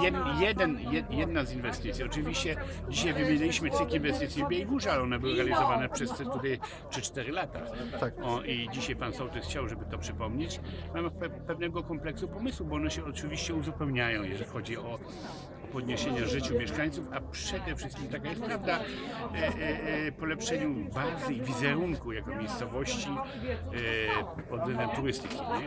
jed, jeden, jed, jedna z inwestycji. Oczywiście dzisiaj wymieniliśmy cykl inwestycji w Białej Górze, ale one były realizowane przez te tutaj 3-4 lata. Tak. O, I dzisiaj pan sołtys chciał, żeby to przypomnieć. Mamy pe pewnego kompleksu pomysłu, bo one się oczywiście uzupełniają, jeżeli chodzi o, o podniesienie życiu mieszkańców, a przede wszystkim taka jest prawda, e, e, e, polepszeniu bazy i wizerunku jako miejscowości e, pod względem turystyki. Nie?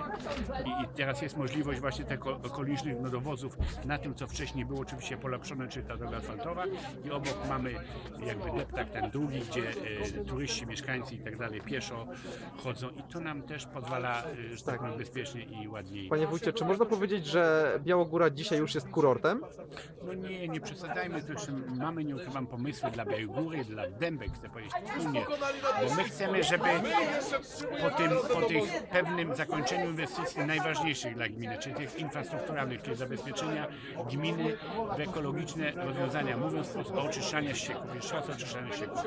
I, I teraz jest możliwość właśnie oko- okolicznych nodowozów na tym, co wcześniej było oczywiście polepszone, czyli ta droga asfaltowa i obok mamy jakby deptak ten długi, gdzie e, turyści, mieszkańcy i tak dalej pieszo chodzą i to nam też pozwala, e, że tak bezpiecznie i ładniej. Panie wójcie, czy można powiedzieć, że Białogóra dzisiaj już jest kurortem? No nie, nie przesadzajmy, to jeszcze mamy, nie ukrywam, pomysły dla Białej dla Dębek, chcę powiedzieć wspólnie, bo my chcemy, żeby po tym, po tych pewnym zakończeniu inwestycji najważniejszych dla gminy, czyli tych infrastrukturalnych, czyli zabezpieczenia gminy w ekologiczne rozwiązania, mówiąc o oczyszczaniu ścieków, jeszcze raz o oczyszczaniu ścieków,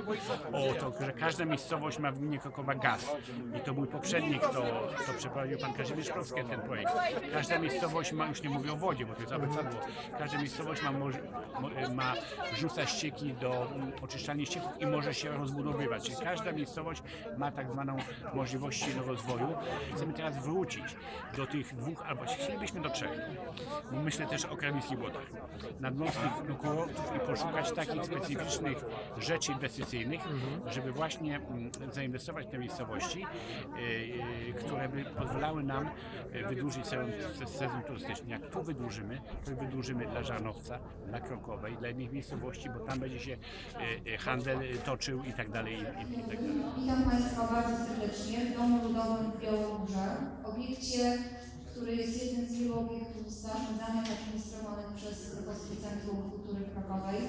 o to, że każda miejscowość ma w gminie Kokowa gaz. I to był poprzednik, to, to przeprowadził pan Kazimierz Krowski ten projekt. Każda miejscowość ma, już nie mówię o wodzie, bo to jest abecadło, każda miejscowość ma, moż- mo- ma rzuca ścieki do mm, oczyszczania ścieków i może się rozbudowywać, czyli każda miejscowość ma tak zwaną możliwości rozwoju. Chcemy teraz wrócić do tych dwóch, albo chcielibyśmy do trzech. Myślę też o krawickich wodach, nadmorskich no, kurortów i poszukać takich specyficznych rzeczy inwestycyjnych, żeby właśnie mm, zainwestować w te miejscowości, e, e, które by pozwalały nam e, wydłużyć sezon, se- sezon turystyczny. Jak tu wydłużymy, to wydłużymy dla Żarnowca, dla Krokowej, dla innych miejscowości, bo tam będzie się e, e, handel e, toczył i tak dalej, i, tak dalej. Witam Państwa bardzo serdecznie w Domu Ludowym w Białogórze, obiekcie, który jest jednym z wielu obiektów zarządzanych, administrowanych przez Polskie Centrum Kultury w Krakowej.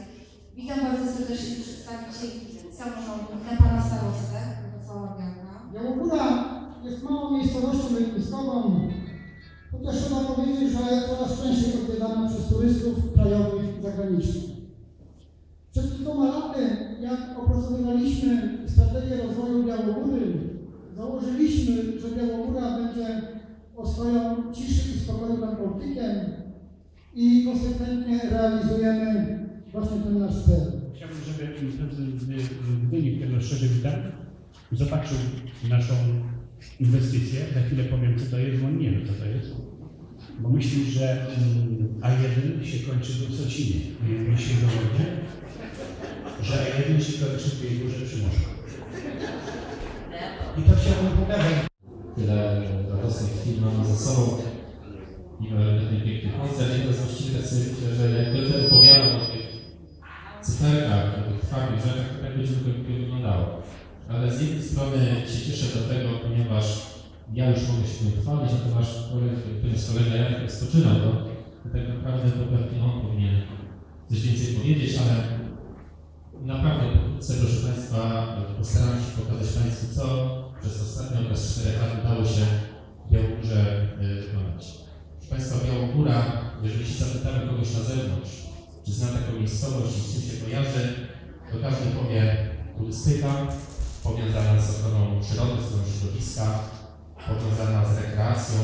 Witam bardzo serdecznie przedstawicieli samorządu, Pana Starostę, Wrocława Bianka. Białogóra jest małą miejscowością letniskową, chociaż trzeba powiedzieć, że coraz częściej odwiedzana przez turystów krajowych i zagranicznych. Przed kilkoma laty, jak opracowywaliśmy strategię rozwoju Białogóry, założyliśmy, że Białogóra będzie ostoją ciszy i spokoju nad Bałtykiem i konsekwentnie realizujemy właśnie ten nasz cel. Chciałbym, żeby wynik tego szeregita zobaczył naszą inwestycję. Za chwilę powiem, co to jest, bo nie wie, co to jest. Bo myśli, że mm, A1 się kończy w Wysocinie. Nie myśli dowodnie, że A1 się kończy w Białej Górze przy Moszku. I to chciałbym pokazać. tyle radosnych chwil mamy za sobą i mamy ten piękny koncert. Tak sobie myślę, że jak będę opowiadał o tych cyferkach, o tych trwałych rzeczach, to tak będzie to wyglądało. Ale z jednej strony się cieszę do tego, ponieważ ja już mogę się tym natomiast który jest kolega Jarek rozpoczynał to, to tak naprawdę pewnie on powinien coś więcej powiedzieć, ale naprawdę pokrótce, proszę Państwa, postaram się pokazać Państwu, co przez ostatni okres 4 lat udało się w Białogórze y, wykonać. Proszę Państwa, Białogóra, jeżeli się zapytamy kogoś na zewnątrz, czy zna taką miejscowość i z czym się kojarzy, to każdy powie turystyka powiązana z ochroną przyrody, z ochroną środowiska, powiązana z rekreacją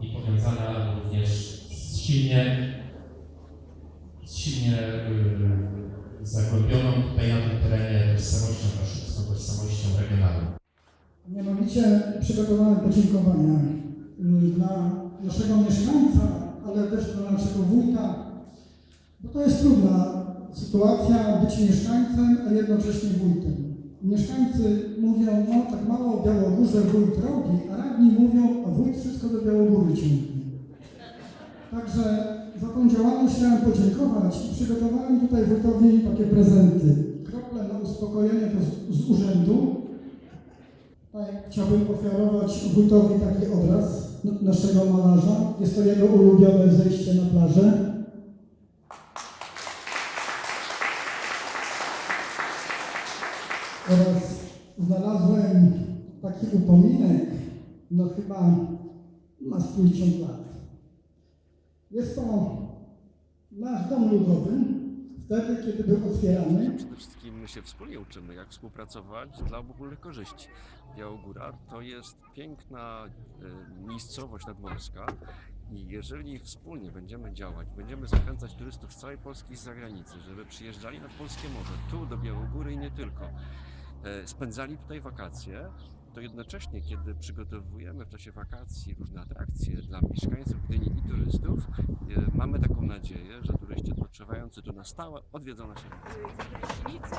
i powiązana również z silnie, z silnie y, zagłębioną tutaj na tym terenie tożsamością kaszubską, tożsamością regionalną. Mianowicie przygotowałem podziękowania y, dla naszego mieszkańca, ale też dla naszego wójta, bo to jest trudna sytuacja być mieszkańcem, a jednocześnie wójtem. Mieszkańcy mówią, no tak mało o Białogórze wójt robi, a radni mówią, a wójt wszystko do Białogóry ciągnie. Także za tą działalność chciałem podziękować i przygotowałem tutaj wójtowi takie prezenty. Krople na uspokojenie to z, z urzędu, Tutaj chciałbym ofiarować wójtowi taki obraz naszego malarza. Jest to jego ulubione zejście na plażę. Oraz znalazłem taki upominek, no chyba ma z 50 lat. Jest to nasz dom ludowy, wtedy kiedy był otwierany. Przede wszystkim my się wspólnie uczymy, jak współpracować dla ogólnych korzyści. Białogóra to jest piękna e, miejscowość nadmorska, I jeżeli wspólnie będziemy działać, będziemy zachęcać turystów z całej Polski i z zagranicy, żeby przyjeżdżali nad Polskie Morze, tu do Białogóry i nie tylko, E, spędzali tutaj wakacje, to jednocześnie, kiedy przygotowujemy w czasie wakacji różne atrakcje dla mieszkańców Gdyni i turystów, e, mamy taką nadzieję, że turyści odpoczywający tu na stałe odwiedzą nasze miasto.